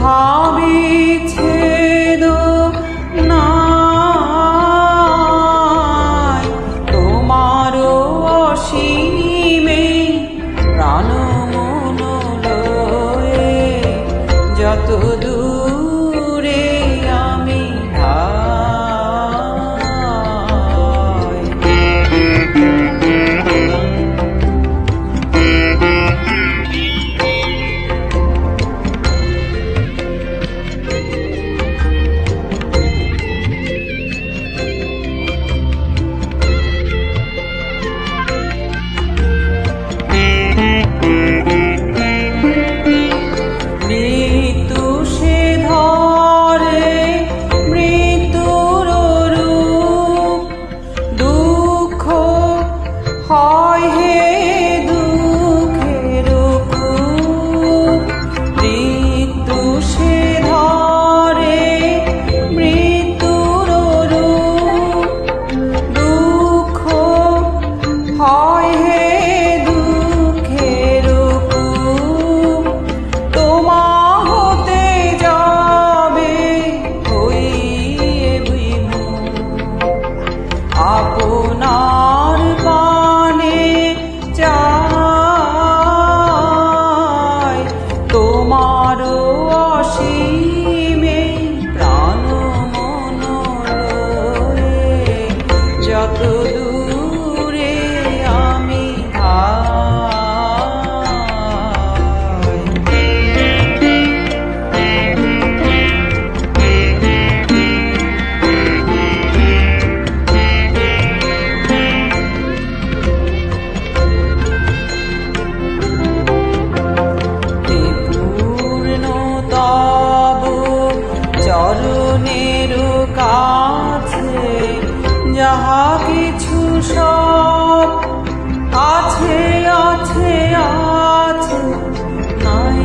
I'll be Hi কাছে যাহা কিছু সব আছে আছে আছে নাই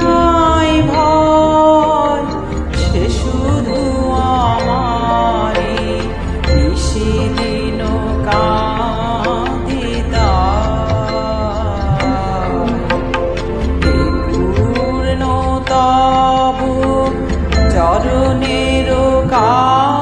নাই ভয় সে শুধু 早